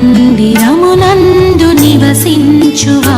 మందిరమునందు నివసించువా?